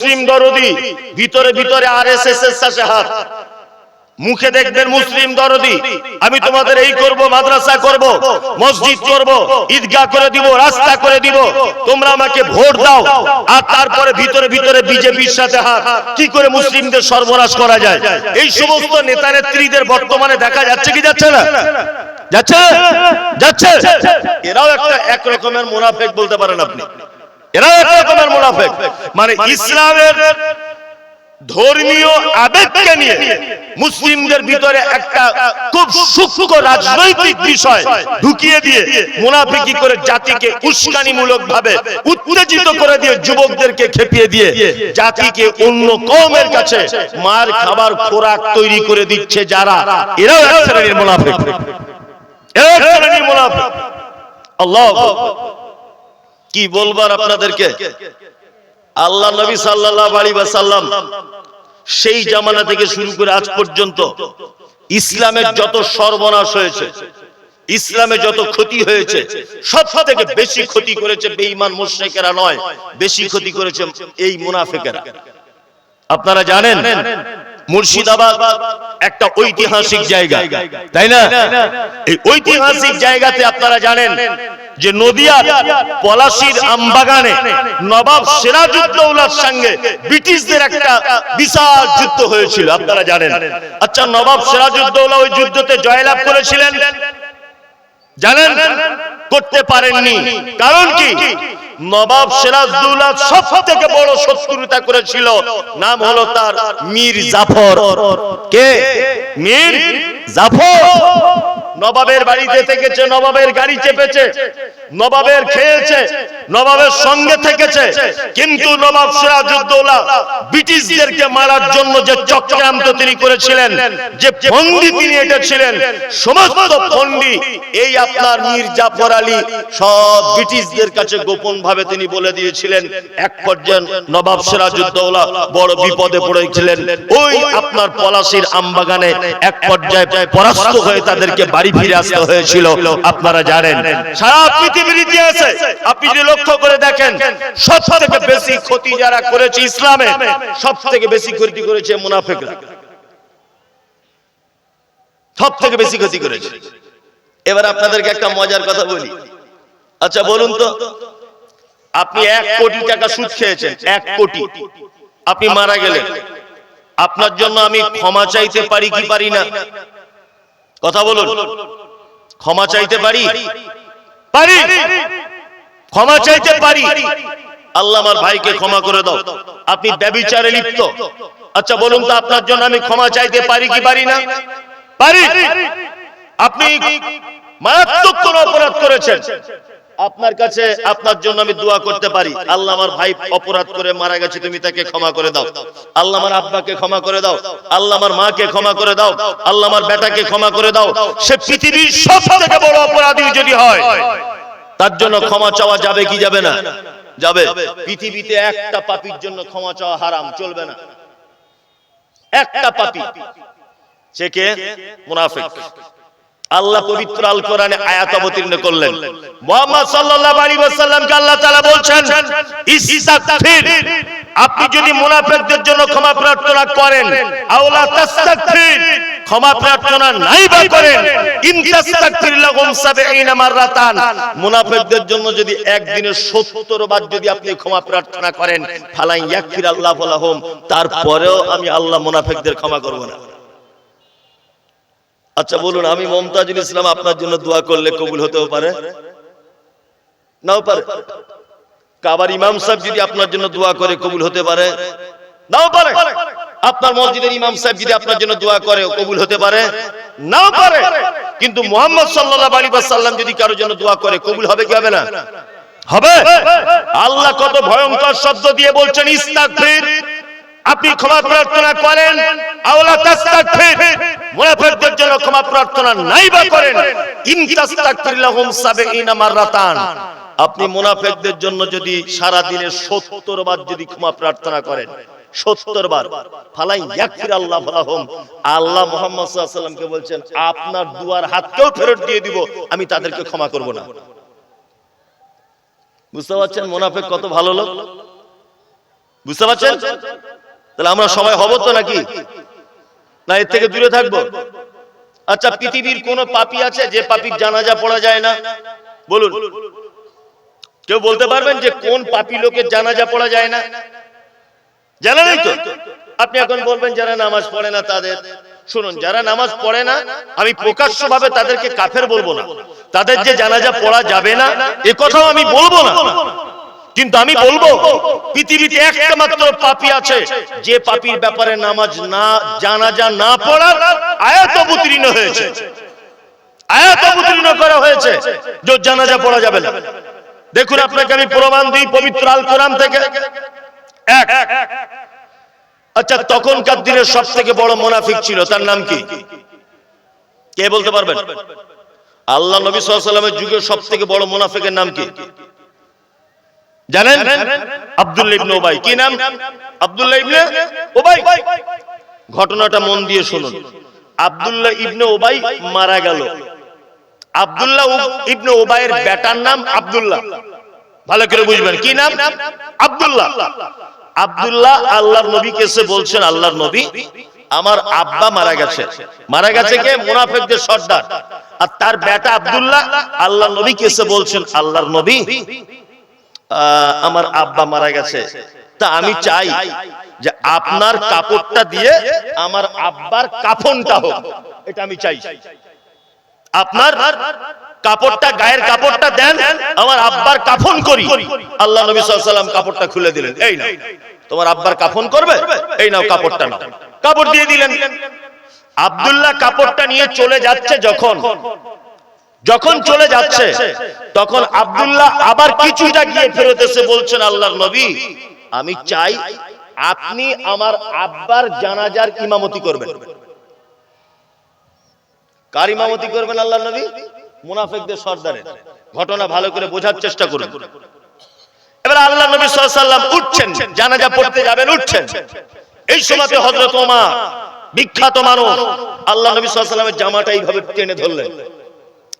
মুসলিম দরদি, ভিতরে ভিতরে আর এস এস এর সাথে হাত। মুখে দেখবেন মুসলিম দরদি, আমি তোমাদের এই করব, মাদ্রাসা করব, মসজিদ করব, ঈদগাহ করে দিব, রাস্তা করে দিব, তোমরা আমাকে ভোট দাও, আর তারপরে ভিতরে ভিতরে বিজেপির সাথে হাত। কি করে মুসলিমদের সর্বনাশ করা যায়? এই সমস্ত নেতা নেত্রীদের বর্তমানে দেখা যাচ্ছে কি যাচ্ছে না? যাচ্ছে? যাচ্ছে? এরাও একটা এক রকমের মুনাফেক বলতে পারেন আপনি। এরাও এক রকমের মুনাফেক। মানে ইসলামের ধর্মীয় আবেগকে নিয়ে মুসলিমদের ভিতরে একটা খুব সূক্ষ্ম রাজনৈতিক বিষয় ঢুকিয়ে দিয়ে মুনাফিকি করে জাতিকে উস্কানিমূলক ভাবে উত্তেজিত করে দিয়ে যুবকদেরকে খেপিয়ে দিয়ে জাতিকে অন্য কমের কাছে মার খাবার খোরাক তৈরি করে দিচ্ছে যারা এরাও এক শ্রেণির মুনাফিক। এরাও এক শ্রেণির মুনাফিক। আল্লাহ কি বলবার আপনাদেরকে? আল্লাহ নবী সাল্লাল্লাহু আলাইহি ওয়াসাল্লাম সেই জামানা থেকে শুরু করে আজ পর্যন্ত ইসলামের যত সর্বনাশ হয়েছে, ইসলামে যত ক্ষতি হয়েছে সব থেকে বেশি ক্ষতি করেছে বেঈমান মুশরিকেরা নয়, বেশি ক্ষতি করেছে এই মুনাফিকেরা। আপনারা জানেন, মুর্শিদাবাদ একটা ঐতিহাসিক জায়গা, তাই না? এই ঐতিহাসিক জায়গাতে আপনারা জানেন যে নদিয়া পলাশির আমবাগানে নবাব সিরাজউদ্দৌলার সঙ্গে ব্রিটিশদের একটা বিশাল যুদ্ধ হয়েছিল, আপনারা জানেন। আচ্ছা নবাব সিরাজউদ্দৌলা ওই যুদ্ধতে জয়লাভ করেছিলেন? জানেন? করতে পারেননি। কারণ কি? নবাব সিরাজদৌলা সব থেকে বড় শত্রুতা করেছিল, নাম হলো তার মীর জাফর। কে? মীর জাফর। নবাবের বাড়িতে থেকেছে নবাবের গাড়ি চেপেছে নবাবের খেয়েছে নবাবের সঙ্গে থেকেছে। কিন্তু নবাব সিরাজউদ্দৌলা ব্রিটিশদেরকে মারার জন্য যে চক্রান্ত তিনি করেছিলেন, যে ফন্দি তিনি এঁটেছিলেন, সমস্ত ফন্দি, এই আপনার মীর জাফর আলী সব ব্রিটিশদের কাছে গোপন ভাবে তিনি বলে দিয়েছিলেন, এক পর্যায়ে নবাব সিরাজউদ্দৌলা বড় বিপদে পড়েছিলেন। ওই আপনার পলাশির আমবাগানে এক পর্যায়ে পরাস্ত হয়ে তাদেরকে বাড়ি ফিরে আসতে হয়েছিল, আপনারা জানেন। সারা পৃথিবীর ইতিহাসে আপনি যদি লক্ষ্য করে দেখেন সব থেকে বেশি ক্ষতি যারা করেছে ইসলামে সব থেকে বেশি ক্ষতি করেছে মুনাফিকরা। সব থেকে বেশি ক্ষতি করেছে। এবার আপনাদেরকে একটা মজার কথা বলি। আচ্ছা বলুন তো, আপনি এক কোটি টাকা সুদ খেয়েছেন, এক কোটি। আপনি মারা গেলেন। আপনার জন্য আমি ক্ষমা চাইতে পারি কি পারি না? কথা বলুন। ক্ষমা চাইতে পারি? পারি। ক্ষমা চাইতে পারি। আল্লাহ আমার ভাইকে ক্ষমা করে দাও। আপনি ব্যবিচারে লিপ্ত। আচ্ছা বলুন তো আপনার জন্য আমি ক্ষমা চাইতে পারি কি পারি না? পারি আপনি মারাত্মক কোন অপরাধ করেছেন। আপনার কাছে আপনার জন্য আমি দোয়া করতে পারি। আল্লাহ আমার ভাই অপরাধ করে মারা গেছে তুমি তাকে ক্ষমা করে দাও। আল্লাহ আমার আব্বাকে ক্ষমা করে দাও। আল্লাহ আমার মাকে ক্ষমা করে দাও। আল্লাহ আমার বেটাকে ক্ষমা করে দাও। সে পৃথিবীর সব থেকে বড় অপরাধী যদি হয়। তার জন্য ক্ষমা চাওয়া যাবে কি যাবে না? যাবে পৃথিবীতে একটা পাপির জন্য ক্ষমা চাওয়া হারাম চলবে না। একটা পাপি। সে কে? মুনাফিক। আল্লাহ পবিত্র আল কোরআনে আয়াত অবতীর্ণ করলেন। মুহাম্মদ সাল্লাল্লাহু আলাইহি ওয়াসাল্লামকে আল্লাহ তাআলা বলছেন ইস্তাগফির। আপনি যদি মুনাফিকদের জন্য ক্ষমা প্রার্থনা করেন আওলা তাস্তাগফির। ক্ষমা প্রার্থনা নাই বা করেন। ইন তাস্তাগফির লাহুম 70 মাররাতান। মুনাফিকদের জন্য যদি একদিনে 70 বার যদি আপনি ক্ষমা প্রার্থনা করেন ফালাই ইয়াগফির আল্লাহু লাহুম। তারপরেও আমি আল্লাহ মুনাফিকদের ক্ষমা করব না। আচ্ছা বলুন, আমি মমতাজুল ইসলাম আপনার জন্য দোয়া করলে কবুল হতেও পারে? নাও পারে। কাবার ইমাম সাহেব যদি আপনার জন্য দোয়া করে কবুল হতে পারে? নাও পারে। আপনার মসজিদের ইমাম সাহেব যদি আপনার জন্য দোয়া করে কবুল হতে পারে? নাও পারে। কিন্তু মোহাম্মদ সাল্লাল্লাহু আলাইহি ওয়াসাল্লাম যদি কারোর জন্য দোয়া করে, কবুল হবে কি হবে না? হবে? আল্লাহ কত ভয়ঙ্কর শব্দ দিয়ে বলছেন, ইস্তাগফির। আপনি ক্ষমা প্রার্থনা করেন ক্ষমা প্রার্থনা নাই বা করেন। ইন তাস্তাগফির লাহুম 70 মাররাতান। আপনি মুনাফিকদের জন্য যদি সারা দিনে 70 বার যদি ক্ষমা প্রার্থনা করেন 70 বার। ফালাই আল্লাহ লাহুম। আল্লাহ মুহাম্মদ ওয়াসাল্লামকে বলছেন, আপনার দুয়ার হাতকেও ফেরত দিয়ে দিব, আমি তাদেরকে ক্ষমা করব না। বুঝতে পারছেন মুনাফিক কত ভালো লোক? বুঝতে পারছেন? তাহলে আমরা সবাই হব তো নাকি? না, এর থেকে দূরে থাকব? আচ্ছা পৃথিবীর কোন পাপি আছে যে পাপির জানাজা পড়া যায় না? বলুন। কেউ বলতে পারবেন যে কোন পাপি লোকের জানাজা পড়া যায় না? জানা নেই তো? আপনি এখন বলবেন যারা নামাজ পড়ে না তাদের। শুনুন যারা নামাজ পড়ে না আমি প্রকাশ্য ভাবে তাদেরকে কাফের বলব না। তাদের যে জানাজা পড়া যাবে না এ কথাও আমি বলব না। কিন্তু আমি বলব পৃথিবীতে একটা মাত্র পাপি আছে। যে পাপির ব্যাপারে নামাজ না জানাজা না পড়ার আয়াত অবতীর্ণ হয়েছে। আয়াত অবতীর্ণ করা হয়েছে যে জানাজা পড়া যাবে না। দেখুন আপনাকে আমি প্রমাণ দিই পবিত্র আল কোরআন থেকে। আচ্ছা তখনকার দিনের সব থেকে বড় মোনাফিক ছিল, তার নাম কি? কে বলতে পারবেন? আল্লাহ নবী সাল্লামের যুগে সব থেকে বড় মোনাফিকের নাম কি? জানেন? আব্দুল্লাহ ইবনে ওবাই কি নাম? আব্দুল্লাহ ইবনে ওবাই ঘটনাটা মন দিয়ে শুনুন। আব্দুল্লাহ ইবনে ওবাই মারা গেল। আব্দুল্লাহ ইবনে ওবাইয়ের বেটার নাম আব্দুল্লাহ। ভালো করে বুঝবেন। কি নাম? আব্দুল্লাহ। আব্দুল্লাহ আল্লাহর নবীকে এসে বলছেন, আল্লাহর নবী, আমার আব্বা মারা গেছে। মারা গেছে কে? মুনাফিকদের সর্দার। আর তার বেটা আব্দুল্লাহ আল্লাহর নবীকে এসে বলছেন, আল্লাহর নবী আমার আব্বা মারা গেছে। তা আমি চাই যে আপনার কাপড়টা দিয়ে আমার আব্বার কাফনটা হোক। এটা আমি চাই। আপনার কাপড়টা, গায়ের কাপড়টা দেন, আমার আব্বার কাফন করি। আল্লাহ নবী সাল্লাম কাপড়টা খুলে দিলেন। এই নাও। তোমার আব্বার কাফন করবে? এই নাও কাপড়টা নাও। কাপড় দিয়ে দিলেন। আব্দুল্লাহ কাপড়টা নিয়ে চলে যাচ্ছে যখন। যখন চলে যাচ্ছে, তখন আব্দুল্লাহ আবার কিছুটা গিয়ে ফেরত এসে বলছেন, আল্লাহর নবী, আমি চাই আপনি আমার আব্বার জানাজার ইমামতি করবেন। কার ইমামতি করবেন আল্লাহ নবী? মুনাফিকদের সর্দারের ঘটনা ভালো করে বোঝার চেষ্টা করুন। এবার আল্লাহ নবী সাল্লাম উঠছেন, জানাজা পড়তে যাবেন, উঠছেন। এই হযরত ওমর, বিখ্যাত মানুষ, আল্লাহ নবী সাল্লামের জামাটা এইভাবে টেনে ধরলেন।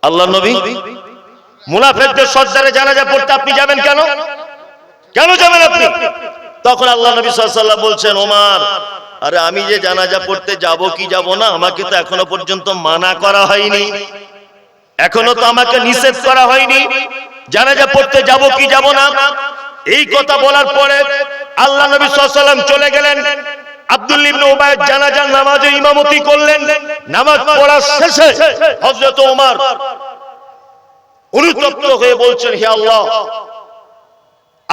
আল্লাহ নবী, মুনাফিকদের সর্দারে জানাজা পড়তে আপনি যাবেন কেন? কেন যাবেন আপনি? তখন আল্লাহ নবী সাল্লাল্লাহু বলছেন, ওমর, আরে আমি যে জানাজা পড়তে যাব কি যাব না, আমাকে তো এখনও পর্যন্ত মানা করা হয়নি। এখনও তো আমাকে নিষেধ করা হয়নি। জানাজা পড়তে যাব কি যাব না। এই কথা বলার পরে আল্লাহ নবী সাল্লাম চলে গেলেন। আব্দুল ইবনে উবাই জানাজার নামাজে ইমামতি করলেন। নামাজ পড়ার শেষে হযরত ওমর অনুতপ্ত হয়ে বলছেন, হে আল্লাহ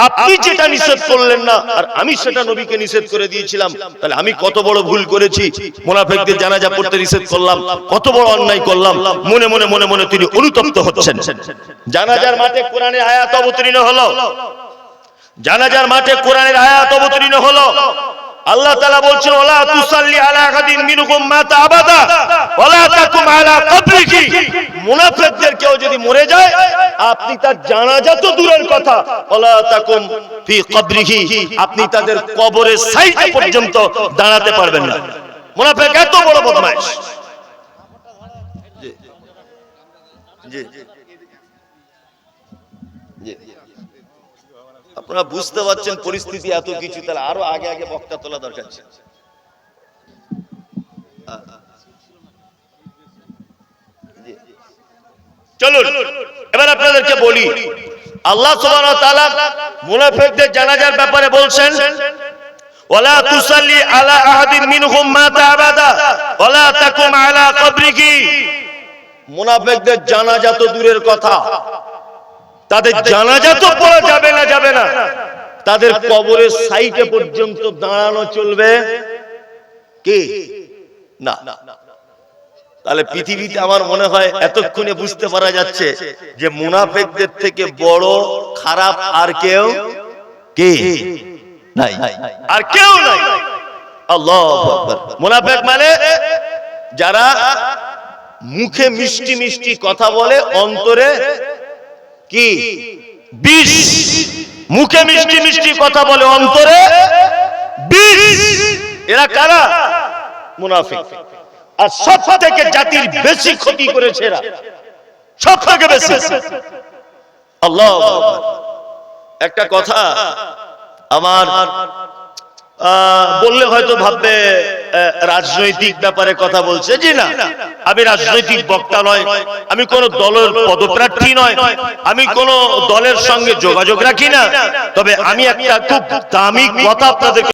আপনি যেটা নিষেধ করলেন না, আর আমি সেটা নবীকে নিষেধ করে দিয়েছিলাম, তাহলে আমি কত বড় ভুল করেছি? মোনাফেকদের জানাজা পড়তে নিষেধ করলাম, কত বড় অন্যায় করলাম, মনে মনে মনে মনে তিনি অনুতপ্ত হচ্ছেন। জানাজার মাঠে কোরআনের আয়াত অবতীর্ণ হলো। জানাজার মাঠে কোরআনের আয়াত অবতীর্ণ হলো। আল্লাহ তাআলা বলছেন ওলা তুসাল্লি আলা আহাদিন মিনহুম মাতা আবাদা ওলা মুনাফিকদের কেউ যদি মরে যায়, আপনি তার জানাজা তো দূরের কথা। আপনি তাদের কবরের সাইডে পর্যন্ত দাঁড়াতে পারবেন না। মুনাফিক এত বড় বদমাইশ। আপনারা বুঝতে পারছেন পরিস্থিতি এত কিছু, তাহলে আরও আগে আগে বক্তা তোলা দরকার ছিল। চলুন এবার আপনাদেরকে বলি আল্লাহ মুনাফিকদের জানাজার ব্যাপারে বলছেন ওয়ালা তুসাল্লি আলা আহাদিন মিনহুম মাতা আবাদা ওয়ালা তাকুম আলা কবরিহি। মুনাফিকদের জানাজা তো দূরের কথা। তাদের জানাজা তো পড়া যাবে না যাবে না। তাদের কবরের সাইটে পর্যন্ত দাঁড়ানো চলবে। কি? না। তাহলে পৃথিবীতে আমার মনে হয় এতক্ষণে বুঝতে পারা যাচ্ছে যে মুনাফেকদের থেকে বড় খারাপ আর কেউ কে? নাই। আর কেউ নাই। আল্লাহ মুনাফেক মানে যারা মুখে মিষ্টি মিষ্টি কথা বলে অন্তরে কি? বিষ। মুখে মিষ্টি মিষ্টি কথা বলে অন্তরে বিষ। এরা কারা? মুনাফিক। আর সব থেকে জাতির বেশি ক্ষতি করেছে সব থেকে বেশি। আল্লাহ। একটা কথা, আমার বললে হয়তো ভাববে রাজনৈতিক ব্যাপারে কথা বলছে। জি না, আমি রাজনৈতিক বক্তা নয়, আমি কোন দলের পদপ্রার্থী নয়, আমি কোন দলের সঙ্গে যোগাযোগ রাখি না। তবে আমি একটা খুব দামি কথা আপনাদেরকে